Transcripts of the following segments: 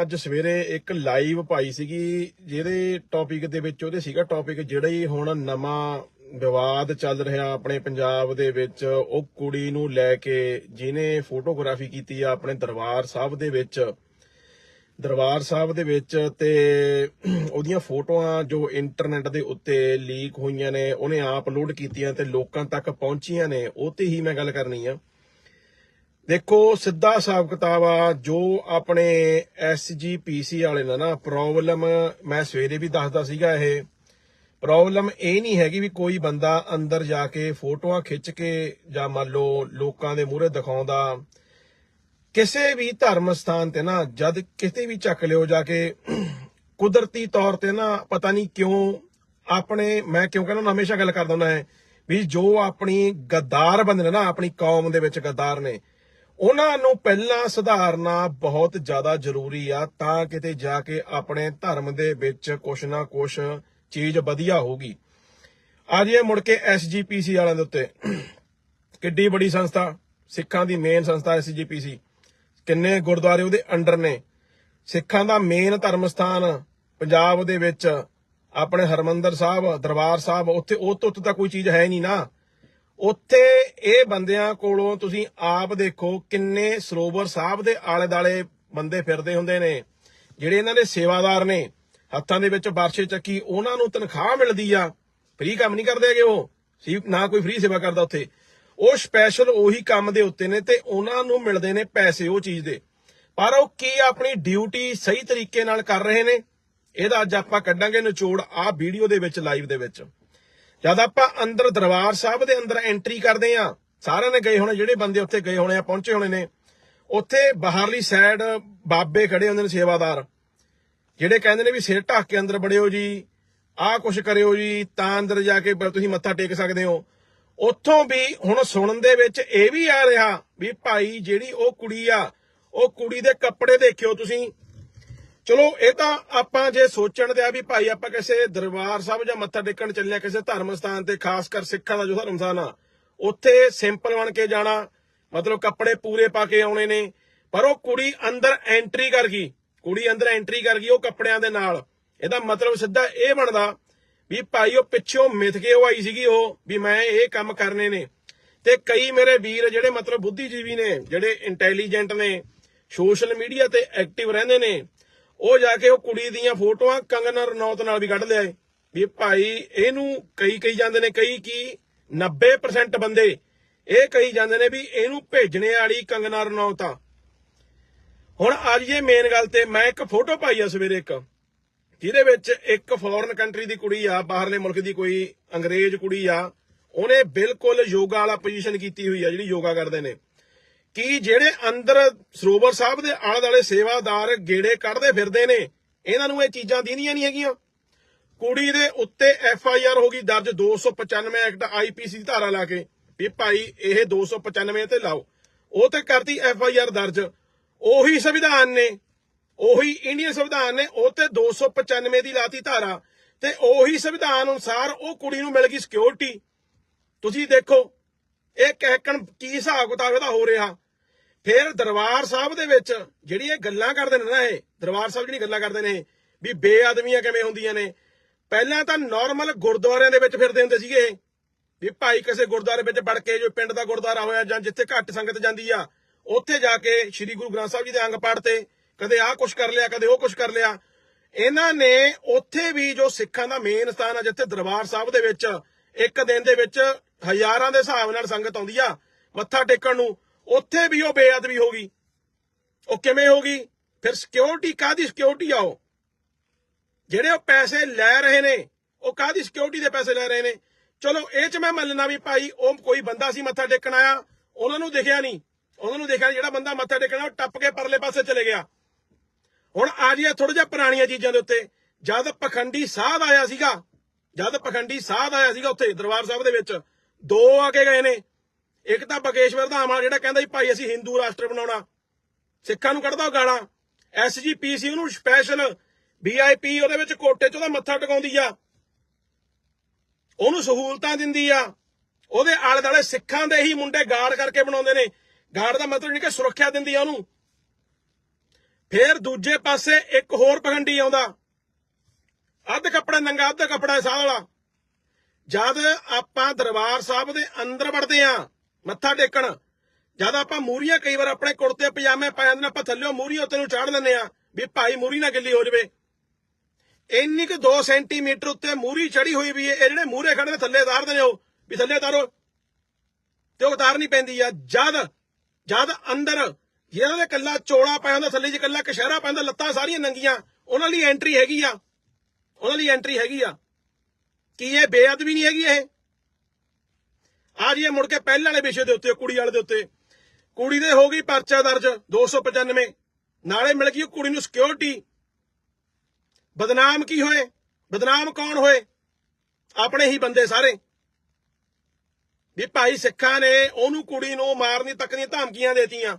ਅੱਜ ਸਵੇਰੇ ਇੱਕ ਲਾਈਵ ਪਾਈ ਸੀਗੀ, ਜਿਹਦੇ ਟੌਪਿਕ ਦੇ ਵਿੱਚ ਉਹਦੇ ਸੀਗਾ ਟੌਪਿਕ ਜਿਹੜਾ ਹੀ ਹੁਣ ਨਵਾਂ ਵਿਵਾਦ ਚੱਲ ਰਿਹਾ ਆਪਣੇ ਪੰਜਾਬ ਦੇ ਵਿੱਚ, ਉਹ ਕੁੜੀ ਨੂੰ ਲੈ ਕੇ ਜਿਹਨੇ ਫੋਟੋਗ੍ਰਾਫੀ ਕੀਤੀ ਆ ਆਪਣੇ ਦਰਬਾਰ ਸਾਹਿਬ ਦੇ ਵਿੱਚ। ਦਰਬਾਰ ਸਾਹਿਬ ਦੇ ਵਿੱਚ ਤੇ ਉਹਦੀਆਂ ਫੋਟੋਆਂ ਜੋ ਇੰਟਰਨੈਟ ਦੇ ਉੱਤੇ ਲੀਕ ਹੋਈਆਂ ਨੇ, ਉਹਨੇ ਆਪ ਅਪਲੋਡ ਕੀਤੀਆਂ ਤੇ ਲੋਕਾਂ ਤੱਕ ਪਹੁੰਚੀਆਂ ਨੇ, ਉਹ ਤੇ ਹੀ ਮੈਂ ਗੱਲ ਕਰਨੀ ਆ। ਦੇਖੋ, ਸਿੱਧਾ ਹਿਸਾਬ ਕਿਤਾਬ ਆ, ਜੋ ਆਪਣੇ ਐਸਜੀਪੀਸੀ ਵਾਲੇ ਨੇ ਨਾ ਪ੍ਰੋਬਲਮ, ਮੈਂ ਸਵੇਰੇ ਵੀ ਦੱਸਦਾ ਸੀਗਾ ਇਹ, ਪ੍ਰੋਬਲਮ ਇਹ ਨਹੀਂ ਹੈਗੀ ਵੀ ਕੋਈ ਬੰਦਾ ਅੰਦਰ ਜਾ ਕੇ ਫੋਟੋਆਂ ਖਿੱਚ ਕੇ ਜਾਂ ਮੰਨ ਲਓ ਲੋਕਾਂ ਦੇ ਮੂਹਰੇ ਦਿਖਾਉਂਦਾ। ਕਿਸੇ ਵੀ ਧਰਮ ਸਥਾਨ ਤੇ ਨਾ, ਜਦ ਕਿਤੇ ਵੀ ਚੱਕ ਲਿਓ ਜਾ ਕੇ, ਕੁਦਰਤੀ ਤੌਰ ਤੇ ਨਾ ਪਤਾ ਨਹੀਂ ਕਿਉਂ ਆਪਣੇ, ਮੈਂ ਕਿਉਂ ਕਹਿੰਦਾ, ਹਮੇਸ਼ਾ ਗੱਲ ਕਰਦਾ ਹੁੰਦਾ ਹੈ ਵੀ ਜੋ ਆਪਣੀ ਗੱਦਾਰ ਬੰਦੇ ਨੇ ਨਾ, ਆਪਣੀ ਕੌਮ ਦੇ ਵਿੱਚ ਗੱਦਾਰ ਨੇ ਉਹਨਾਂ ਨੂੰ ਪਹਿਲਾਂ ਸੁਧਾਰਨਾ ਬਹੁਤ ਜ਼ਿਆਦਾ ਜ਼ਰੂਰੀ ਆ, ਤਾਂ ਕਿਤੇ ਜਾ ਕੇ ਆਪਣੇ ਧਰਮ ਦੇ ਵਿੱਚ ਕੁਛ ਨਾ ਕੁਛ ਚੀਜ਼ ਵਧੀਆ ਹੋਊਗੀ। ਅੱਜ ਇਹ ਮੁੜ ਕੇ ਐਸਜੀਪੀਸੀ ਵਾਲਿਆਂ ਦੇ ਉੱਤੇ। ਕਿੱਡੀ ਬੜੀ ਸੰਸਥਾ, ਸਿੱਖਾਂ ਦੀ ਮੇਨ ਸੰਸਥਾ ਐਸਜੀਪੀਸੀ ਕਿੰਨੇ ਗੁਰਦੁਆਰੇ ਉਹਦੇ ਅੰਡਰ ਨੇ। ਸਿੱਖਾਂ ਦਾ ਮੇਨ ਧਰਮ ਸਥਾਨ ਪੰਜਾਬ ਦੇ ਵਿੱਚ, ਆਪਣੇ ਹਰਮੰਦਰ ਸਾਹਿਬ, ਦਰਬਾਰ ਸਾਹਿਬ, ਉੱਥੇ ਉਹ ਤੋਂ ਉੱਤੇ ਤਾਂ ਕੋਈ ਚੀਜ਼ ਹੈ ਨਹੀਂ ਨਾ। ਉੱਥੇ ਇਹ ਬੰਦਿਆਂ ਕੋਲੋਂ ਤੁਸੀਂ ਆਪ ਦੇਖੋ ਕਿੰਨੇ ਸਰੋਵਰ ਸਾਹਿਬ ਦੇ ਆਲੇ ਦਾਲੇ ਬੰਦੇ ਫਿਰਦੇ ਹੁੰਦੇ ਨੇ, ਜਿਹੜੇ ਇਹਨਾਂ ਦੇ ਸੇਵਾਦਾਰ ਨੇ। ਹੱਥਾਂ ਦੇ ਵਿੱਚ ਬਾਰਸ਼ੇ ਚੱਕੀ, ਉਹਨਾਂ ਨੂੰ ਤਨਖਾਹ ਮਿਲਦੀ ਆ। ਫ੍ਰੀ ਕੰਮ ਨਹੀਂ ਕਰਦੇ ਹੈਗੇ ਉਹ। ਨਾ ਕੋਈ ਫ੍ਰੀ ਸੇਵਾ ਕਰਦਾ ਉੱਥੇ। ਉਹ ਸਪੈਸ਼ਲ ਉਹੀ ਕੰਮ ਦੇ ਉੱਤੇ ਨੇ ਤੇ ਉਹਨਾਂ ਨੂੰ ਮਿਲਦੇ ਨੇ ਪੈਸੇ ਉਹ ਚੀਜ਼ ਦੇ। ਪਰ ਉਹ ਕੀ ਆਪਣੀ ਡਿਊਟੀ ਸਹੀ ਤਰੀਕੇ ਨਾਲ ਕਰ ਰਹੇ ਨੇ, ਇਹਦਾ ਅੱਜ ਆਪਾਂ ਕੱਢਾਂਗੇ ਨਿਚੋੜ ਆ ਵੀਡੀਓ ਦੇ ਵਿੱਚ ਲਾਈਵ ਦੇ ਵਿੱਚ। ਜਦ ਆਪਾਂ ਅੰਦਰ ਦਰਬਾਰ ਸਾਹਿਬ ਦੇ ਅੰਦਰ ਐਂਟਰੀ ਕਰਦੇ ਆ ਸਾਰਿਆਂ ਨੇ ਗਏ ਹੋਣੇ, ਜਿਹੜੇ ਬੰਦੇ ਉੱਥੇ ਗਏ ਹੋਣੇ ਆ, ਪਹੁੰਚੇ ਹੋਣੇ ਨੇ, ਉੱਥੇ ਬਾਹਰਲੀ ਸਾਈਡ ਬਾਬੇ ਖੜੇ ਹੁੰਦੇ ਨੇ ਸੇਵਾਦਾਰ, ਜਿਹੜੇ ਕਹਿੰਦੇ ਨੇ ਵੀ ਸਿਰ ਢੱਕ ਕੇ ਅੰਦਰ ਵੜਿਓ ਜੀ, ਆਹ ਕੁਛ ਕਰਿਓ ਜੀ, ਤਾਂ ਅੰਦਰ ਜਾ ਕੇ ਤੁਸੀਂ ਮੱਥਾ ਟੇਕ ਸਕਦੇ ਹੋ। ਉੱਥੋਂ ਵੀ ਹੁਣ ਸੁਣਨ ਦੇ ਵਿੱਚ ਇਹ ਵੀ ਆ ਰਿਹਾ ਵੀ ਭਾਈ ਜਿਹੜੀ ਉਹ ਕੁੜੀ ਆ, ਉਹ ਕੁੜੀ ਦੇ ਕੱਪੜੇ ਦੇਖਿਓ ਤੁਸੀਂ ਚਲੋ, ਇਹ ਤਾਂ ਆਪਾਂ ਜੇ ਸੋਚਣ ਦੇ ਆ ਵੀ ਭਾਈ ਆਪਾਂ ਕਿਸੇ ਦਰਬਾਰ ਸਾਹਿਬ ਜਾਂ ਮੱਥਾ ਟੇਕਣ ਚੱਲੇ ਕਿਸੇ ਧਰਮ ਸਥਾਨ ਤੇ, ਖਾਸ ਕਰ ਸਿੱਖਾਂ ਦਾ ਜੋ ਧਰਮ ਸਥਾਨ ਆ, ਉੱਥੇ ਸਿੰਪਲ ਬਣ ਕੇ ਜਾਣਾ, ਮਤਲਬ ਕੱਪੜੇ ਪੂਰੇ ਪਾ ਕੇ ਆਉਣੇ ਨੇ, ਪਰ ਉਹ ਕੁੜੀ ਅੰਦਰ ਐਂਟਰੀ ਕਰ ਗਈ, ਕੁੜੀ ਅੰਦਰ ਐਂਟਰੀ ਕਰ ਗਈ ਉਹ ਕੱਪੜਿਆਂ ਦੇ ਨਾਲ। ਇਹਦਾ ਮਤਲਬ ਸਿੱਧਾ ਇਹ ਬਣਦਾ ਵੀ ਭਾਈ ਉਹ ਪਿੱਛੋਂ ਮਿੱਥ ਕੇ ਉਹ ਆਈ ਸੀਗੀ ਉਹ, ਵੀ ਮੈਂ ਇਹ ਕੰਮ ਕਰਨੇ ਨੇ। ਤੇ ਕਈ ਮੇਰੇ ਵੀਰ ਜਿਹੜੇ ਮਤਲਬ ਬੁੱਧੀਜੀਵੀ ਨੇ, ਜਿਹੜੇ ਇੰਟੈਲੀਜੈਂਟ ਨੇ ਸੋਸ਼ਲ ਮੀਡੀਆ ਤੇ ਐਕਟਿਵ ਰਹਿੰਦੇ ਨੇ ਉਹ ਜਾ ਕੇ ਉਹ ਕੁੜੀ ਦੀਆਂ ਫੋਟੋਆਂ ਕੰਗਨਾ ਰਣੌਤ ਨਾਲ ਵੀ ਕੱਢ ਲਿਆਏ। ਵੀ ਭਾਈ ਇਹਨੂੰ ਕਈ ਕਈ ਜਾਂਦੇ ਨੇ, ਕਈ ਕੀ 90% ਬੰਦੇ ਇਹ ਕਹੀ ਜਾਂਦੇ ਨੇ ਵੀ ਇਹਨੂੰ ਭੇਜਣੇ ਵਾਲੀ ਕੰਗਨਾ ਰਣੌਤ ਆ। ਹੁਣ ਅੱਜ ਇਹ ਮੇਨ ਗੱਲ ਤੇ ਮੈਂ ਇੱਕ ਫੋਟੋ ਪਾਈ ਆ ਸਵੇਰੇ ਇੱਕ, ਜਿਹਦੇ ਵਿੱਚ ਇੱਕ ਫੋਰਨ ਕੰਟਰੀ ਦੀ ਕੁੜੀ ਆ, ਬਾਹਰਲੇ ਮੁਲਕ ਦੀ ਕੋਈ ਅੰਗਰੇਜ਼ ਕੁੜੀ ਆ, ਉਹਨੇ ਬਿਲਕੁਲ ਯੋਗਾ ਵਾਲਾ ਪੋਜੀਸ਼ਨ ਕੀਤੀ ਹੋਈ ਆ, ਜਿਹੜੀ ਯੋਗਾ ਕਰਦੇ ਨੇ। ਕਿ ਜਿਹੜੇ ਅੰਦਰ ਸਰੋਵਰ ਸਾਹਿਬ ਦੇ ਆਲੇ ਦੁਆਲੇ ਸੇਵਾਦਾਰ ਗੇੜੇ ਕੱਢਦੇ ਫਿਰਦੇ ਨੇ, ਇਹਨਾਂ ਨੂੰ ਇਹ ਚੀਜ਼ਾਂ ਦੀਦੀਆਂ ਨਹੀਂ ਹੈਗੀਆਂ। ਕੁੜੀ ਦੇ ਉੱਤੇ ਐਫ ਆਈ ਆਰ ਹੋ ਗਈ ਦਰਜ 295 ਐਕਟ ਆਈ ਪੀ ਸੀ ਧਾਰਾ ਲਾ ਕੇ, ਵੀ ਭਾਈ ਇਹ 295 ਤੇ ਲਾਓ। ਉਹ ਤੇ ਕਰਤੀ ਐਫ ਆਈ ਆਰ ਦਰਜ। ਉਹੀ ਸੰਵਿਧਾਨ ਨੇ, ਉਹੀ ਇੰਡੀਅਨ ਸੰਵਿਧਾਨ ਨੇ, ਉਹ ਤੇ 295 ਦੀ ਲਾਤੀ ਧਾਰਾ। ਤੇ ਉਹੀ ਸੰਵਿਧਾਨ ਅਨੁਸਾਰ ਉਹ ਕੁੜੀ ਨੂੰ ਮਿਲ ਗਈ ਸਿਕਿਉਰਿਟੀ ਤੁਸੀਂ ਦੇਖੋ, ਇਹ ਕਹਿਕਣ ਕੀ ਹਿਸਾਬ ਕਿਤਾਬ ਇਹਦਾ ਹੋ ਰਿਹਾ? ਫਿਰ ਦਰਬਾਰ ਸਾਹਿਬ ਦੇ ਵਿੱਚ ਜਿਹੜੀ ਇਹ ਗੱਲਾਂ ਕਰਦੇ ਨੇ ਨਾ ਇਹ, ਦਰਬਾਰ ਸਾਹਿਬ ਜਿਹੜੀ ਗੱਲਾਂ ਕਰਦੇ ਨੇ ਵੀ ਬੇਆਦਮੀਆਂ ਕਿਵੇਂ ਹੁੰਦੀਆਂ ਨੇ। ਪਹਿਲਾਂ ਤਾਂ ਨਾਰਮਲ ਗੁਰਦੁਆਰਿਆਂ ਦੇ ਵਿੱਚ ਫਿਰਦੇ ਹੁੰਦੇ ਸੀਗੇ ਵੀ ਭਾਈ ਕਿਸੇ ਗੁਰਦੁਆਰੇ ਵਿੱਚ ਵੜ ਕੇ ਜੋ ਪਿੰਡ ਦਾ ਗੁਰਦੁਆਰਾ ਹੋਇਆ ਜਾਂ ਜਿੱਥੇ ਘੱਟ ਸੰਗਤ ਜਾਂਦੀ ਆ, ਉੱਥੇ ਜਾ ਕੇ ਸ੍ਰੀ ਗੁਰੂ ਗ੍ਰੰਥ ਸਾਹਿਬ ਜੀ ਦੇ ਅੰਗ ਪਾੜ ਤੇ ਕਦੇ ਆਹ ਕੁਛ ਕਰ ਲਿਆ, ਕਦੇ ਉਹ ਕੁਛ ਕਰ ਲਿਆ। ਇਹਨਾਂ ਨੇ ਉੱਥੇ ਵੀ ਜੋ ਸਿੱਖਾਂ ਦਾ ਮੇਨ ਸਥਾਨ ਆ ਜਿੱਥੇ ਦਰਬਾਰ ਸਾਹਿਬ ਦੇ ਵਿੱਚ ਇੱਕ ਦਿਨ ਦੇ ਵਿੱਚ ਹਜ਼ਾਰਾਂ ਦੇ ਹਿਸਾਬ ਨਾਲ ਸੰਗਤ ਆਉਂਦੀ ਆ, ਮੱਥਾ ਟੇਕਣ ਨੂੰ। ਉੱਥੇ ਵੀ ਉਹ ਬੇਅਦਬੀ ਹੋ ਗਈ। ਉਹ ਕਿਵੇਂ ਹੋ ਗਈ? ਫਿਰ ਸਿਕਿਉਰਿਟੀ ਕਾਦੀ ਸਿਕਿਉਰਿਟੀ ਆ ਉਹ? ਜਿਹੜੇ ਉਹ ਪੈਸੇ ਲੈ ਰਹੇ ਨੇ, ਉਹ ਕਾਦੀ ਸਿਕਿਉਰਿਟੀ ਦੇ ਪੈਸੇ ਲੈ ਰਹੇ ਨੇ? ਚਲੋ, ਇਹ ਚ ਮੈਂ ਮੰਨਣਾ ਵੀ ਭਾਈ, ਉਹ ਕੋਈ ਬੰਦਾ ਸੀ ਮੱਥਾ ਟੇਕਣ ਆਇਆ, ਉਹਨਾਂ ਨੂੰ ਦਿਖਿਆ ਨਹੀਂ। ਉਹਨਾਂ ਨੂੰ ਦੇਖਿਆ, ਜਿਹੜਾ ਬੰਦਾ ਮੱਥਾ ਟੇਕਣਾ ਉਹ ਟੱਪ ਕੇ ਪਰਲੇ ਪਾਸੇ ਚਲੇ ਗਿਆ। ਹੁਣ ਆ ਜੀ ਥੋੜਾ ਜਿਹਾ ਪੁਰਾਣੀਆਂ ਚੀਜ਼ਾਂ ਦੇ ਉੱਤੇ। ਜਦ ਪਖੰਡੀ ਸਾਧ ਆਇਆ ਸੀਗਾ, ਜਦ ਪਖੰਡੀ ਸਾਧ ਆਇਆ ਸੀਗਾ ਉੱਥੇ ਦਰਬਾਰ ਸਾਹਿਬ ਦੇ ਵਿੱਚ, ਦੋ ਆ ਕੇ ਗਏ ਨੇ। ਇੱਕ ਤਾਂ ਬਗੇਸ਼ਵਰ ਧਾਮ ਵਾਲਾ ਜਿਹੜਾ ਕਹਿੰਦਾ ਸੀ ਭਾਈ, ਅਸੀਂ ਹਿੰਦੂ ਰਾਸ਼ਟਰ ਬਣਾਉਣਾ। ਸਿੱਖਾਂ ਨੂੰ ਕੱਢਦਾ ਉਹ ਗਾਲਾਂ। ਐਸਜੀਪੀਸੀ ਉਹਨੂੰ ਸਪੈਸ਼ਲ ਵੀਆਈਪੀ ਉਹਦੇ ਵਿੱਚ ਕੋਟੇ 'ਚ ਉਹਦਾ ਮੱਥਾ ਟਿਕਾਉਂਦੀ ਆ। ਉਹਨੂੰ ਸਹੂਲਤਾਂ ਦਿੰਦੀ ਆ। ਉਹਦੇ ਆਲੇ ਦੁਆਲੇ ਸਿੱਖਾਂ ਦੇ ਹੀ ਮੁੰਡੇ ਗਾਰਡ ਕਰਕੇ ਬਣਾਉਂਦੇ ਨੇ। ਗਾਰਡ ਦਾ ਮਤਲਬ ਨਹੀਂ ਕਿ ਸੁਰੱਖਿਆ ਦਿੰਦੀ ਆ ਉਹਨੂੰ। ਫੇਰ ਦੂਜੇ ਪਾਸੇ ਇੱਕ ਹੋਰ ਪਖੰਡੀ ਆਉਂਦਾ। ਅੱਧ ਕੱਪੜਾ ਨੰਗਾ, ਅੱਧ ਕੱਪੜਾ ਸਾਹ ਵਾਲਾ। ਜਦ ਆਪਾਂ ਦਰਬਾਰ ਸਾਹਿਬ ਦੇ ਅੰਦਰ ਵੜਦੇ ਆ ਮੱਥਾ ਟੇਕਣ। ਜਦ ਆਪਾਂ ਮੂਰੀਆਂ ਕਈ ਵਾਰ ਆਪਣੇ ਕੁੜਤੇ, ਪਜਾਮੇ ਪਾ ਜਾਂਦੇ ਨੇ, ਆਪਾਂ ਥੱਲਿਓ ਮੂਰੀਆਂ ਉੱਤੇ ਨੂੰ ਚਾੜ ਲੈਂਦੇ ਆ ਵੀ ਭਾਈ ਮੂਰੀ ਨਾ ਗਿੱਲੀ ਹੋ ਜਵੇ। ਇੰਨੀ ਕੁ 2 ਸੈਂਟੀਮੀਟਰ ਉੱਤੇ ਮੂਰੀ ਚੜੀ ਹੋਈ ਵੀ ਇਹ ਜਿਹੜੇ ਮੂਰੇ ਖੜੇ ਨੇ, ਥੱਲੇ ਉਤਾਰਦੇ ਨੇ ਉਹ, ਵੀ ਥੱਲੇ ਉਤਾਰੋ। ਤੇ ਉਹ ਉਤਾਰਨੀ ਪੈਂਦੀ ਆ। ਜਦ ਜਦ ਅੰਦਰ ਜਿਹਨਾਂ ਦੇ ਕੱਲਾ ਚੋਲਾ ਪਾਇਆ ਹੁੰਦਾ ਥੱਲੇ 'ਚ ਕੱਲਾ ਕਸ਼ਹਿਰਾ ਪਾਇਆ ਹੁੰਦਾ ਲੱਤਾਂ ਸਾਰੀਆਂ ਨੰਗੀਆਂ, ਉਹਨਾਂ ਲਈ ਐਂਟਰੀ ਹੈਗੀ ਆ। ਉਹਨਾਂ ਲਈ ਐਂਟਰੀ ਹੈਗੀ ਆ। ਕੀ ਇਹ ਬੇਅਦਬੀ ਨਹੀਂ ਹੈਗੀ ਇਹ? ਆ ਜੀ ਇਹ ਮੁੜ ਕੇ ਪਹਿਲੇ ਵਾਲੇ ਵਿਸ਼ੇ ਦੇ ਉੱਤੇ, ਕੁੜੀ ਵਾਲੇ ਦੇ ਉੱਤੇ। ਕੁੜੀ ਦੇ ਹੋ ਗਈ ਪਰਚਾ ਦਰਜ 295 ਨਾਲੇ ਮਿਲ ਗਈ ਕੁੜੀ ਨੂੰ ਸਿਕਿਉਰਿਟੀ ਬਦਨਾਮ ਕੀ ਹੋਏ? ਬਦਨਾਮ ਕੌਣ ਹੋਏ? ਆਪਣੇ ਹੀ ਬੰਦੇ ਸਾਰੇ। ਵੀ ਭਾਈ ਸਿੱਖਾਂ ਨੇ ਉਹਨੂੰ ਕੁੜੀ ਨੂੰ ਮਾਰਨੀ ਤੱਕ ਦੀਆਂ ਧਮਕੀਆਂ ਦੇਤੀਆਂ।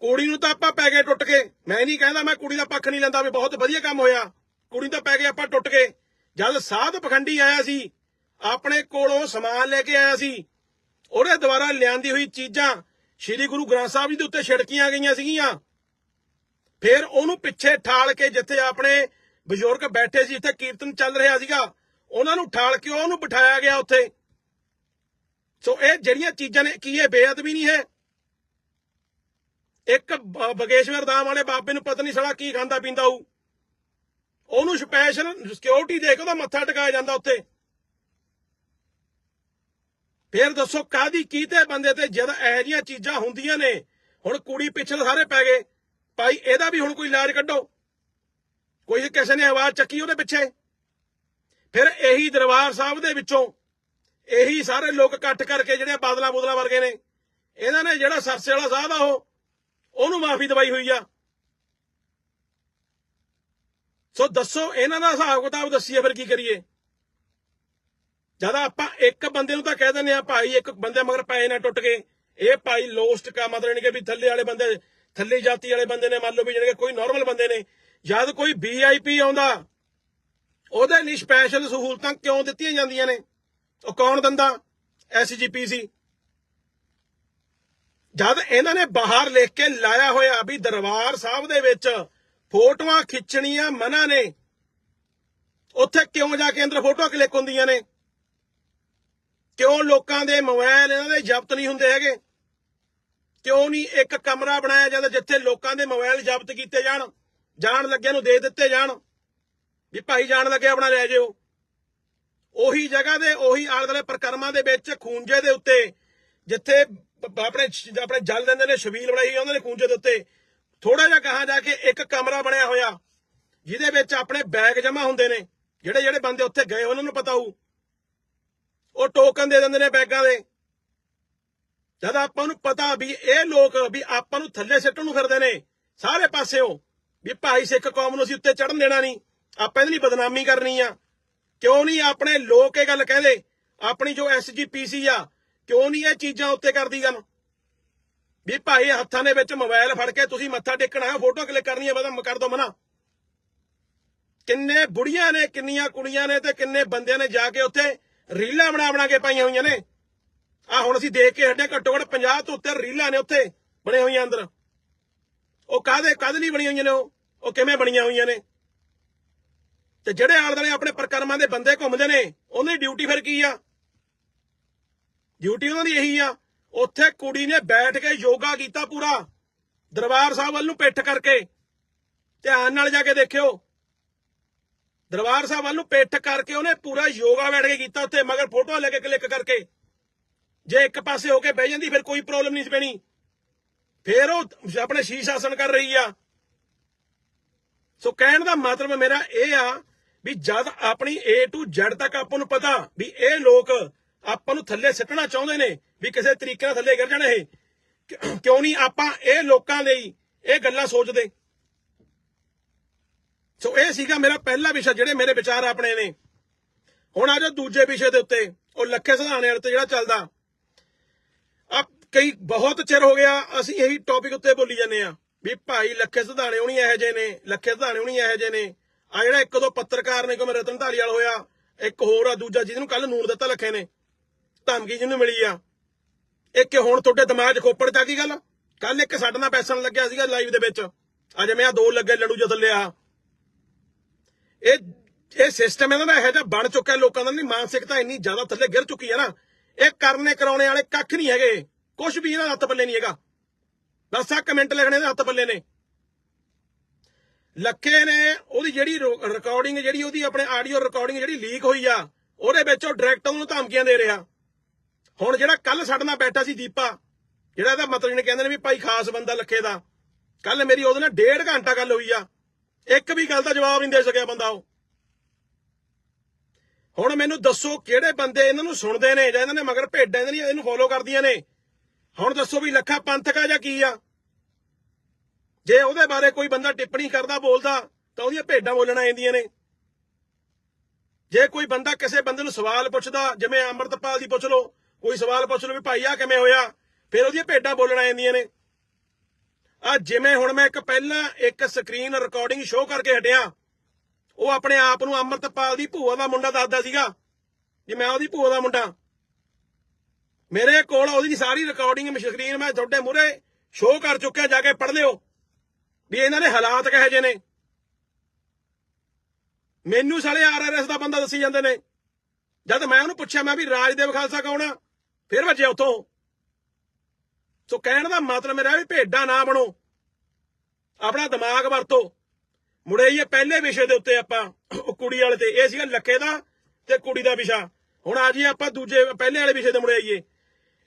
ਕੁੜੀ ਨੂੰ ਤਾਂ ਆਪਾਂ ਪੈ ਗਏ ਟੁੱਟ ਕੇ। ਮੈਂ ਨਹੀਂ ਕਹਿੰਦਾ ਮੈਂ ਕੁੜੀ ਦਾ ਪੱਖ ਨਹੀਂ ਲੈਂਦਾ ਵੀ ਬਹੁਤ ਵਧੀਆ ਕੰਮ ਹੋਇਆ। ਕੁੜੀ ਤਾਂ ਪੈ ਗਏ ਆਪਾਂ ਟੁੱਟ ਕੇ। ਜਦ ਸਾਧ ਪਖੰਡੀ ਆਇਆ ਸੀ ਆਪਣੇ ਕੋਲੋਂ ਸਮਾਨ ਲੈ ਕੇ ਆਇਆ ਸੀ। ਉਹਦੇ ਦੁਆਰਾ ਲਿਆਂਦੀ ਹੋਈ ਚੀਜ਼ਾਂ ਸ੍ਰੀ ਗੁਰੂ ਗ੍ਰੰਥ ਸਾਹਿਬ ਜੀ ਦੇ ਉੱਤੇ ਛਿੜਕੀਆਂ ਗਈਆਂ ਸੀਗੀਆਂ। ਫਿਰ ਉਹਨੂੰ ਪਿੱਛੇ ਠਾਲ ਕੇ ਜਿੱਥੇ ਆਪਣੇ ਬਜ਼ੁਰਗ ਬੈਠੇ ਸੀ, ਜਿੱਥੇ ਕੀਰਤਨ ਚੱਲ ਰਿਹਾ ਸੀਗਾ, ਉਹਨਾਂ ਨੂੰ ਠਾਲ ਕੇ ਉਹਨੂੰ ਬਿਠਾਇਆ ਗਿਆ ਉੱਥੇ। ਸੋ ਇਹ ਜਿਹੜੀਆਂ ਚੀਜ਼ਾਂ ਨੇ, ਕੀ ਇਹ ਬੇਅਦਬੀ ਨਹੀਂ ਹੈ? ਇੱਕ ਬ- ਬਗੇਸ਼ਵਰ ਦਾਮ ਵਾਲੇ ਬਾਬੇ ਨੂੰ ਪਤਾ ਨਹੀਂ ਸੜਾ ਕੀ ਖਾਂਦਾ ਪੀਂਦਾ ਹੋਊ। ਉਹਨੂੰ ਸਪੈਸ਼ਲ ਸਿਕਿਉਰਿਟੀ ਦੇ ਕੇ ਉਹਦਾ ਮੱਥਾ ਟਿਕਾਇਆ ਜਾਂਦਾ ਉੱਥੇ। ਫੇਰ ਦੱਸੋ ਕਾਦੀ ਕੀਤੇ ਬੰਦੇ ਤੇ ਜਦ ਇਹੋ ਜਿਹੀਆਂ ਚੀਜ਼ਾਂ ਹੁੰਦੀਆਂ ਨੇ? ਹੁਣ ਕੁੜੀ ਪਿੱਛੇ ਸਾਰੇ ਪੈ ਗਏ। ਭਾਈ, ਇਹਦਾ ਵੀ ਹੁਣ ਕੋਈ ਇਲਾਜ ਕੱਢੋ। ਕੋਈ ਕਿਸੇ ਨੇ ਆਵਾਜ਼ ਚੱਕੀ ਉਹਦੇ ਪਿੱਛੇ। ਫਿਰ ਇਹੀ ਦਰਬਾਰ ਸਾਹਿਬ ਦੇ ਵਿੱਚੋਂ ਇਹੀ ਸਾਰੇ ਲੋਕ ਇਕੱਠ ਕਰਕੇ ਜਿਹੜੇ ਬਾਦਲਾਂ ਬੁਦਲਾਂ ਵਰਗੇ ਨੇ, ਇਹਨਾਂ ਨੇ ਜਿਹੜਾ ਸਰਸੇ ਵਾਲਾ ਸਾਹਿਬ ਆ ਉਹ, ਉਹਨੂੰ ਮਾਫੀ ਦਵਾਈ ਹੋਈ ਆ। ਸੋ ਦੱਸੋ ਇਹਨਾਂ ਦਾ ਹਿਸਾਬ ਕਿਤਾਬ ਦੱਸੀਏ ਫਿਰ ਕੀ ਕਰੀਏ? ਜਦ ਆਪਾਂ ਇੱਕ ਬੰਦੇ ਨੂੰ ਤਾਂ ਕਹਿ ਦਿੰਦੇ ਆ ਭਾਈ, ਇੱਕ ਬੰਦੇ ਮਗਰ ਪਏ ਨਾ ਟੁੱਟ ਗਏ ਇਹ ਭਾਈ ਲੋਸਟ ਕਾ ਮਤਲਬ ਨਹੀਂ ਕਿ ਵੀ ਥੱਲੇ ਵਾਲੇ ਬੰਦੇ, ਥੱਲੇ ਜਾਤੀ ਵਾਲੇ ਬੰਦੇ ਨੇ ਮੰਨ ਲਓ ਵੀ ਜਿਹੜੇ ਕਿ ਕੋਈ ਨਾਰਮਲ ਬੰਦੇ ਨੇ, ਜਦ ਕੋਈ ਵੀਆਈਪੀ ਆਉਂਦਾ, ਉਹਦੇ ਲਈ ਸਪੈਸ਼ਲ ਸਹੂਲਤਾਂ ਕਿਉਂ ਦਿੱਤੀਆਂ ਜਾਂਦੀਆਂ ਨੇ? ਉਹ ਕੌਣ ਦਿੰਦਾ? ਐਸਜੀਪੀਸੀ ਜਦ ਇਹਨਾਂ ਨੇ ਬਾਹਰ ਲਿਖ ਕੇ ਲਾਇਆ ਹੋਇਆ ਵੀ ਦਰਬਾਰ ਸਾਹਿਬ ਦੇ ਵਿੱਚ ਫੋਟੋਆਂ ਖਿੱਚਣੀਆਂ ਮਨਾ ਨੇ, ਉੱਥੇ ਕਿਉਂ ਜਾ ਕੇ ਅੰਦਰ ਫੋਟੋਆਂ ਕਲਿੱਕ ਹੁੰਦੀਆਂ ਨੇ? ਕਿਉਂ ਲੋਕਾਂ ਦੇ ਮੋਬਾਈਲ ਇਹਨਾਂ ਦੇ ਜ਼ਬਤ ਨਹੀਂ ਹੁੰਦੇ ਹੈਗੇ? ਕਿਉਂ ਨਹੀਂ ਇੱਕ ਕਮਰਾ ਬਣਾਇਆ ਜਾਂਦਾ ਜਿੱਥੇ ਲੋਕਾਂ ਦੇ ਮੋਬਾਈਲ ਜ਼ਬਤ ਕੀਤੇ ਜਾਣ? ਜਾਣ ਲੱਗਿਆ ਨੂੰ ਦੇ ਦਿੱਤੇ ਜਾਣ? ਵੀ ਭਾਈ ਜਾਣ ਲੱਗੇ ਆਪਣਾ ਲੈ ਜਿਓ। ਉਹੀ ਜਗ੍ਹਾ ਦੇ, ਉਹੀ ਆਲੇ ਦੁਆਲੇ ਪ੍ਰਕਰਮਾਂ ਦੇ ਵਿੱਚ ਖੂੰਜੇ ਦੇ ਉੱਤੇ ਜਿੱਥੇ ਆਪਣੇ ਆਪਣੇ ਜਲ ਦਿੰਦੇ ਨੇ ਸ਼ਬੀਲ ਬਣਾਈ ਉਹਨਾਂ ਨੇ ਖੂੰਜੇ ਦੇ ਉੱਤੇ। ਥੋੜਾ ਜਿਹਾ ਕਹਾਂ ਜਾ ਕੇ ਇੱਕ ਕਮਰਾ ਬਣਿਆ ਹੋਇਆ, ਜਿਹਦੇ ਵਿੱਚ ਆਪਣੇ ਬੈਗ ਜਮਾ ਹੁੰਦੇ ਨੇ ਜਿਹੜੇ ਜਿਹੜੇ ਬੰਦੇ ਉੱਥੇ ਗਏ, ਉਹਨਾਂ ਨੂੰ ਪਤਾ ਹੋਊ। ਉਹ ਟੋਕਨ ਦੇ ਦਿੰਦੇ ਨੇ ਬੈਗਾਂ ਦੇ। ਜਦ ਆਪਾਂ ਨੂੰ ਪਤਾ ਵੀ ਇਹ ਲੋਕ ਵੀ ਆਪਾਂ ਨੂੰ ਥੱਲੇ ਸਿੱਟਣ ਨੂੰ ਫਿਰਦੇ ਨੇ, ਸਾਰੇ ਪਾਸਿਓਂ, ਵੀ ਭਾਈ ਸਿੱਖ ਕੌਮ ਨੂੰ ਅਸੀਂ ਉੱਤੇ ਚੜਨ ਦੇਣਾ ਨਹੀਂ, ਆਪਾਂ ਇਹਦੇ ਲਈ ਬਦਨਾਮੀ ਕਰਨੀ ਆ। ਕਿਉਂ ਨਹੀਂ ਆਪਣੇ ਲੋਕ ਇਹ ਗੱਲ ਕਹਿੰਦੇ, ਆਪਣੀ ਜੋ ਐਸਜੀਪੀਸੀ ਆ, ਕਿਉਂ ਨਹੀਂ ਇਹ ਚੀਜ਼ਾਂ ਉੱਤੇ ਕਰਦੀ ਗੱਲ? ਵੀ ਭਾਈ ਹੱਥਾਂ ਦੇ ਵਿੱਚ ਮੋਬਾਈਲ ਫੜ ਕੇ ਤੁਸੀਂ ਮੱਥਾ ਟੇਕਣਾ ਹੈ ਫੋਟੋ ਕਲਿੱਕ ਕਰਨੀ ਹੈ ਬਦਮ ਕਰ ਦੋ ਮਨਾ। ਕਿੰਨੇ ਬੁੜੀਆਂ ਨੇ, ਕਿੰਨੀਆਂ ਕੁੜੀਆਂ ਨੇ ਤੇ ਕਿੰਨੇ ਬੰਦਿਆਂ ਨੇ ਜਾ ਕੇ ਉੱਥੇ ਰੀਲਾਂ ਬਣਾ ਬਣਾ ਕੇ ਪਾਈਆਂ ਹੋਈਆਂ ਨੇ। ਆ ਹੁਣ ਅਸੀਂ ਦੇਖ ਕੇ ਹਟੇ ਘੱਟੋ ਘੱਟ 50 ਤੋਂ ਉੱਤੇ ਰੀਲਾਂ ਨੇ ਉੱਥੇ ਬਣੇ ਹੋਈਆਂ ਅੰਦਰ। ਉਹ ਕਾਦੇ ਕਦ ਲਈ ਬਣੀਆਂ ਹੋਈਆਂ ਨੇ ਉਹ? ਉਹ ਕਿਵੇਂ ਬਣੀਆਂ ਹੋਈਆਂ ਨੇ? ਤੇ ਜਿਹੜੇ ਆਲੇ ਦੁਆਲੇ ਆਪਣੇ ਪ੍ਰਕਰਮਾਂ ਦੇ ਬੰਦੇ ਘੁੰਮਦੇ ਨੇ ਉਹਨਾਂ ਦੀ ਡਿਊਟੀ ਫਿਰ ਕੀ ਆ? ਡਿਊਟੀ ਉਹਨਾਂ ਦੀ ਇਹੀ ਆ, ਉੱਥੇ ਕੁੜੀ ਨੇ ਬੈਠ ਕੇ ਯੋਗਾ ਕੀਤਾ ਪੂਰਾ, ਦਰਬਾਰ ਸਾਹਿਬ ਵੱਲ ਨੂੰ ਪਿੱਠ ਕਰਕੇ। ਧਿਆਨ ਨਾਲ ਜਾ ਕੇ ਦੇਖਿਓ। ਦਰਬਾਰ ਸਾਹਿਬ ਵੱਲ ਨੂੰ ਪਿੱਠ ਕਰਕੇ ਉਹਨੇ ਪੂਰਾ ਯੋਗਾ ਬੈਠ ਕੇ ਕੀਤਾ ਉੱਥੇ, ਮਗਰ ਫੋਟੋ ਲੈ ਕੇ ਕਲਿੱਕ ਕਰਕੇ। ਜੇ ਇੱਕ ਪਾਸੇ ਹੋ ਕੇ ਬਹਿ ਜਾਂਦੀ, ਫਿਰ ਕੋਈ ਪ੍ਰੋਬਲਮ ਨਹੀਂ ਸੀ ਪੈਣੀ। ਫਿਰ ਉਹ ਆਪਣੇ ਸ਼ੀਸ਼ ਆਸਣ ਕਰ ਰਹੀ ਆ। ਸੋ ਕਹਿਣ ਦਾ ਮਤਲਬ ਮੇਰਾ ਇਹ ਆ ਵੀ ਜਦ ਆਪਣੀ A to Z ਤੱਕ ਆਪਾਂ ਨੂੰ ਪਤਾ ਵੀ ਇਹ ਲੋਕ ਆਪਾਂ ਨੂੰ ਥੱਲੇ ਸਿੱਟਣਾ ਚਾਹੁੰਦੇ ਨੇ, ਵੀ ਕਿਸੇ ਤਰੀਕੇ ਨਾਲ ਥੱਲੇ ਗਿਰ ਜਾਣ ਇਹ, ਕਿਉਂ ਨਹੀਂ ਆਪਾਂ ਇਹ ਲੋਕਾਂ ਲਈ ਇਹ ਗੱਲਾਂ ਸੋਚਦੇ? ਸੋ ਇਹ ਸੀਗਾ ਮੇਰਾ ਪਹਿਲਾ ਵਿਸ਼ਾ, ਜਿਹੜੇ ਮੇਰੇ ਵਿਚਾਰ ਆਪਣੇ ਨੇ। ਹੁਣ ਆ ਜਾਓ ਦੂਜੇ ਵਿਸ਼ੇ ਦੇ ਉੱਤੇ। ਉਹ ਲੱਖੇ ਸਿਧਾਣੇ ਵਾਲੇ ਤੇ ਜਿਹੜਾ ਚੱਲਦਾ। ਆ ਕਈ ਬਹੁਤ ਚਿਰ ਹੋ ਗਿਆ, ਅਸੀਂ ਇਹੀ ਟੌਪਿਕ ਉੱਤੇ ਬੋਲੀ ਜਾਂਦੇ ਆ ਵੀ ਭਾਈ ਲੱਖੇ ਸਿਧਾਣੇ ਹੁਣੀ ਇਹੋ ਜਿਹੇ ਨੇ, ਲੱਖੇ ਸਿਧਾਣੇ ਹੁਣੀ ਇਹੋ ਜਿਹੇ ਨੇ। ਆ ਜਿਹੜਾ ਇੱਕ ਦੋ ਪੱਤਰਕਾਰ ਨੇ ਕੋਈ ਰਤਨ ਢਾਲੀਵਾਲ ਹੋਇਆ, ਇੱਕ ਹੋਰ ਆ ਦੂਜਾ ਜਿਹਨੂੰ ਕੱਲ ਨੂਨ ਦਿੱਤਾ ਲੱਖੇ ਨੇ। ਧਮਕੀ ਜਿਹਨੂੰ ਮਿਲੀ ਆ। ਇੱਕ ਹੁਣ ਤੁਹਾਡੇ ਦਿਮਾਗ 'ਚ ਖੋਪੜ ਚ ਆ ਗਈ ਗੱਲ? ਕੱਲ ਇੱਕ ਸਾਡੇ ਨਾਲ ਬੈਸਣ ਲੱਗਿਆ ਸੀਗਾ ਲਾਈਵ ਦੇ ਵਿੱਚ। ਅੱਜ ਮੈਂ ਆ ਦੋ ਲੱਗੇ ਲੜੂ ਜਦ ਲਿਆ। ਇਹ ਇਹ ਸਿਸਟਮ ਇਹਨਾਂ ਦਾ ਇਹੋ ਜਿਹਾ ਬਣ ਚੁੱਕਾ ਲੋਕਾਂ ਦਾ ਨਹੀਂ, ਮਾਨਸਿਕਤਾ ਇੰਨੀ ਜ਼ਿਆਦਾ ਥੱਲੇ ਗਿਰ ਚੁੱਕੀ ਹੈ ਨਾ। ਇਹ ਕਰਨੇ ਕਰਾਉਣੇ ਵਾਲੇ ਕੱਖ ਨਹੀਂ ਹੈਗੇ। ਕੁਝ ਵੀ ਇਹਨਾਂ ਦਾ ਹੱਥ ਪੱਲੇ ਨਹੀਂ ਹੈਗਾ। ਬਸ ਆ ਕਮੈਂਟ ਲਿਖਣੇ ਦੇ ਹੱਥ ਪੱਲੇ ਨੇ। ਲੱਖੇ ਨੇ, ਉਹਦੀ ਜਿਹੜੀ ਰਿਕਾਰਡਿੰਗ ਜਿਹੜੀ, ਉਹਦੀ ਆਪਣੇ ਆਡੀਓ ਰਿਕਾਰਡਿੰਗ ਜਿਹੜੀ ਲੀਕ ਹੋਈ ਆ, ਉਹਦੇ ਵਿੱਚ ਉਹ ਡਾਇਰੈਕਟ ਉਹਨੂੰ ਧਮਕੀਆਂ ਦੇ ਰਿਹਾ। ਹੁਣ ਜਿਹੜਾ ਕੱਲ ਸਾਡੇ ਨਾਲ ਬੈਠਾ ਸੀ ਦੀਪਾ, ਜਿਹੜਾ ਇਹਦਾ ਮਤਲਬ ਇਹਨੇ ਕਹਿੰਦੇ ਨੇ ਵੀ ਭਾਈ ਖਾਸ ਬੰਦਾ ਲੱਖੇ ਦਾ ਕੱਲ ਮੇਰੀ ਉਹਦੇ ਨਾਲ ਡੇਢ ਘੰਟਾ ਗੱਲ ਹੋਈ ਆ। ਇੱਕ ਵੀ ਗੱਲ ਦਾ ਜਵਾਬ ਨਹੀਂ ਦੇ ਸਕਿਆ ਬੰਦਾ ਉਹ। ਹੁਣ ਮੈਨੂੰ ਦੱਸੋ ਕਿਹੜੇ ਬੰਦੇ ਇਹਨਾਂ ਨੂੰ ਸੁਣਦੇ ਨੇ ਜਾਂ ਇਹਨਾਂ ਨੇ ਮਗਰ ਭੇਡਾਂ ਇਹਨਾਂ ਦੀਆਂ ਇਹਨੂੰ ਫੋਲੋ ਕਰਦੀਆਂ ਨੇ? ਹੁਣ ਦੱਸੋ ਵੀ ਲੱਖਾ ਪੰਥਕ ਆ ਜਾਂ ਕੀ ਆ? ਜੇ ਉਹਦੇ ਬਾਰੇ ਕੋਈ ਬੰਦਾ ਟਿੱਪਣੀ ਕਰਦਾ, ਬੋਲਦਾ, ਤਾਂ ਉਹਦੀਆਂ ਭੇਡਾਂ ਬੋਲਣ ਆ ਨੇ। ਜੇ ਕੋਈ ਬੰਦਾ ਕਿਸੇ ਬੰਦੇ ਨੂੰ ਸਵਾਲ ਪੁੱਛਦਾ, ਜਿਵੇਂ ਅੰਮ੍ਰਿਤਪਾਲ ਦੀ ਪੁੱਛ ਲਓ, ਕੋਈ ਸਵਾਲ ਪੁੱਛ ਲਓ ਵੀ ਭਾਈ ਆ ਕਿਵੇਂ ਹੋਇਆ? ਫਿਰ ਉਹਦੀਆਂ ਭੇਡਾਂ ਬੋਲਣ ਆ ਜਾਂਦੀਆਂ ਨੇ। ਆ ਜਿਵੇਂ ਹੁਣ ਮੈਂ ਇੱਕ ਪਹਿਲਾਂ ਇੱਕ ਸਕਰੀਨ ਰਿਕਾਰਡਿੰਗ ਸ਼ੋਅ ਕਰਕੇ ਹਟਿਆ, ਉਹ ਆਪਣੇ ਆਪ ਨੂੰ ਅੰਮ੍ਰਿਤਪਾਲ ਦੀ ਭੂਆ ਦਾ ਮੁੰਡਾ ਦੱਸਦਾ ਸੀਗਾ ਕਿ ਮੈਂ ਉਹਦੀ ਭੂਆ ਦਾ ਮੁੰਡਾ। ਮੇਰੇ ਕੋਲ ਉਹਦੀ ਸਾਰੀ ਰਿਕਾਰਡਿੰਗ ਸਕਰੀਨ ਮੈਂ ਤੁਹਾਡੇ ਮੂਹਰੇ ਸ਼ੋਅ ਕਰ ਚੁੱਕਿਆ, ਜਾ ਕੇ ਪੜ੍ਹ ਲਿਓ, ਵੀ ਇਹਨਾਂ ਦੇ ਹਾਲਾਤ ਕਹੇ ਜੇ ਨੇ। ਮੈਨੂੰ ਸਾਲੇ ਆਰਆਰਐਸ ਦਾ ਬੰਦਾ ਦੱਸੀ ਜਾਂਦੇ ਨੇ। ਜਦ ਮੈਂ ਉਹਨੂੰ ਪੁੱਛਿਆ, ਮੈਂ ਵੀ ਰਾਜਦੇਵ ਖਾਲਸਾ ਕੌਣ ਆ? ਫਿਰ ਵੱਜੇ ਉੱਥੋਂ। ਸੋ ਕਹਿਣ ਦਾ ਮਤਲਬ ਮੇਰਾ ਵੀ ਭੇਡਾਂ ਨਾ ਬਣੋ। ਆਪਣਾ ਦਿਮਾਗ ਵਰਤੋ। ਮੁੜੇ ਇਹ ਪਹਿਲੇ ਵਿਸ਼ੇ ਦੇ ਉੱਤੇ ਆਪਾਂ ਕੁੜੀ ਵਾਲੇ ਤੇ। ਇਹ ਸੀਗਾ ਲੱਕੇ ਦਾ ਤੇ ਕੁੜੀ ਦਾ ਵਿਸ਼ਾ। ਹੁਣ ਆ ਜੀ ਆਪਾਂ ਦੂਜੇ, ਪਹਿਲੇ ਵਾਲੇ ਵਿਸ਼ੇ ਤੇ ਮੁੜੇ ਆਈਏ।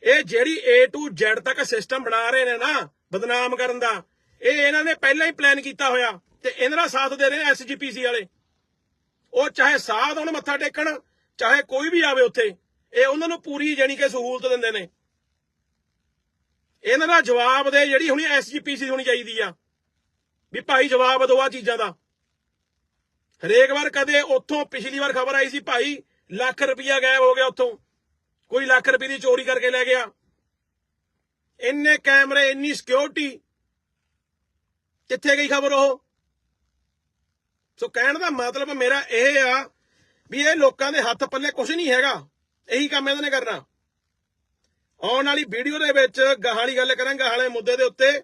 ਇਹ ਜਿਹੜੀ A to Z ਤੱਕ ਸਿਸਟਮ ਬਣਾ ਰਹੇ ਨੇ ਨਾ, ਬਦਨਾਮ ਕਰਨ ਦਾ, ਇਹ ਇਹਨਾਂ ਨੇ ਪਹਿਲਾਂ ਹੀ ਪਲਾਨ ਕੀਤਾ ਹੋਇਆ। ਤੇ ਇਹਨਾਂ ਦਾ ਸਾਥ ਦੇ ਰਹੇ ਨੇ ਐਸਜੀਪੀਸੀ ਵਾਲੇ। ਉਹ ਚਾਹੇ ਸਾਧ ਹੁਣ ਮੱਥਾ ਟੇਕਣ, ਚਾਹੇ ਕੋਈ ਵੀ ਆਵੇ ਉੱਥੇ, ਇਹ ਉਹਨਾਂ ਨੂੰ ਪੂਰੀ ਜਾਣੀ ਕਿ ਸਹੂਲਤ ਦਿੰਦੇ ਨੇ। ਇਹਨਾਂ ਦਾ ਜਵਾਬ ਦੇ ਜਿਹੜੀ ਹੁਣੀ ਐਸਜੀਪੀਸੀ ਹੋਣੀ ਚਾਹੀਦੀ ਆ। ਵੀ ਭਾਈ ਜਵਾਬ ਦਿਓ ਆ ਚੀਜ਼ਾਂ ਦਾ। ਹਰੇਕ ਵਾਰ ਕਦੇ ਉੱਥੋਂ ਪਿਛਲੀ ਵਾਰ ਖਬਰ ਆਈ ਸੀ ਭਾਈ ਲੱਖ ਰੁਪਇਆ ਗਾਇਬ ਹੋ ਗਿਆ ਉੱਥੋਂ। ਕੋਈ ਲੱਖ ਰੁਪਏ ਦੀ ਚੋਰੀ ਕਰਕੇ ਲੈ ਗਿਆ। ਇੰਨੇ ਕੈਮਰੇ, ਇੰਨੀ ਸਿਕਿਉਰਿਟੀ ਕਿੱਥੇ ਗਈ ਖਬਰ ਉਹ? ਸੋ ਕਹਿਣ ਦਾ ਮਤਲਬ ਮੇਰਾ ਇਹ ਆ ਵੀ ਇਹ ਲੋਕਾਂ ਦੇ ਹੱਥ ਪੱਲੇ ਕੁਝ ਨਹੀਂ ਹੈਗਾ। ਇਹੀ ਕੰਮ ਇਹਨਾਂ ਨੇ ਕਰਨਾ। ਆਉਣ ਵਾਲੀ ਵੀਡੀਓ ਦੇ ਵਿੱਚ ਗਾਹਾਂ ਵਾਲੀ ਗੱਲ ਕਰਾਂਗੇ ਹਾਲੇ ਮੁੱਦੇ ਦੇ ਉੱਤੇ।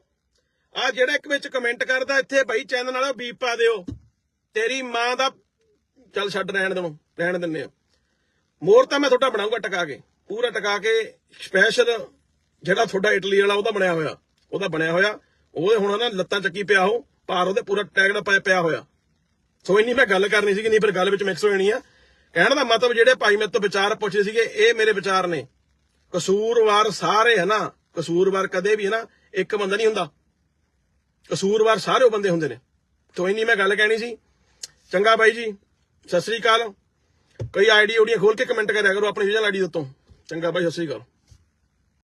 ਆ ਜਿਹੜਾ ਇੱਕ ਵਿੱਚ ਕਮੈਂਟ ਕਰਦਾ, ਇੱਥੇ ਭਾਈ ਚੈਨਲ ਵਾਲਾ, ਬੀਪ ਪਾ ਦਿਓ। ਤੇਰੀ ਮਾਂ ਦਾ ਚੱਲ ਛੱਡ ਰਹਿਣ ਦੇਣੋ ਰਹਿਣ ਦਿੰਨੇ ਆ। ਮੋਰ ਤਾਂ ਮੈਂ ਤੁਹਾਡਾ ਬਣਾਉਂਗਾ ਟਕਾ ਕੇ। ਪੂਰਾ ਟਕਾ ਕੇ ਸਪੈਸ਼ਲ ਜਿਹੜਾ ਤੁਹਾਡਾ ਇਟਲੀ ਵਾਲਾ, ਉਹਦਾ ਬਣਿਆ ਹੋਇਆ। ਉਹਦਾ ਬਣਿਆ ਹੋਇਆ। ਉਹਦੇ ਹੁਣ ਨਾ ਲੱਤਾਂ ਚੱਕੀ ਪਿਆ ਹੋ ਭਾਰ ਉਹਦੇ ਪੂਰਾ ਟੈਗ ਦਾ ਪਿਆ ਪਿਆ ਹੋਇਆ। ਸੋ ਇੰਨੀ ਮੈਂ ਗੱਲ ਕਰਨੀ ਸੀਗੀ ਨਹੀਂ ਫਿਰ ਗੱਲ ਵਿੱਚ ਮਿਕਸ ਹੋ ਜਾਣੀ ਆ। ਕਹਿਣ ਦਾ ਮਤਲਬ ਜਿਹੜੇ ਭਾਈ ਮੇਰੇ ਤੋਂ ਵਿਚਾਰ ਪੁੱਛੇ ਸੀਗੇ, ਇਹ ਮੇਰੇ ਵਿਚਾਰ ਨੇ। ਕਸੂਰਵਾਰ ਸਾਰੇ ਹੈ ਨਾ, ਕਸੂਰਵਾਰ ਕਦੇ ਵੀ ਹੈ ਨਾ, ਇੱਕ ਬੰਦਾ ਨਹੀਂ ਹੁੰਦਾ। ਕਸੂਰਵਾਰ ਸਾਰੇ ਬੰਦੇ ਹੁੰਦੇ ਨੇ। ਤੋਂ ਇੰਨੀ ਮੈਂ ਗੱਲ ਕਹਿਣੀ ਸੀ। ਚੰਗਾ ਬਾਈ ਜੀ, ਸਤਿ ਸ੍ਰੀ ਅਕਾਲ। ਕਈ ਆਈਡੀ ਓਡੀਆਂ ਖੋਲ ਕੇ ਕਮੈਂਟ ਕਰਿਆ ਕਰੋ ਆਪਣੀ ਵਿਜਨ ਆਈਡੀ ਦੇ ਉੱਤੋਂ। ਚੰਗਾ ਬਾਈ, ਸਤਿ ਸ੍ਰੀ ਅਕਾਲ।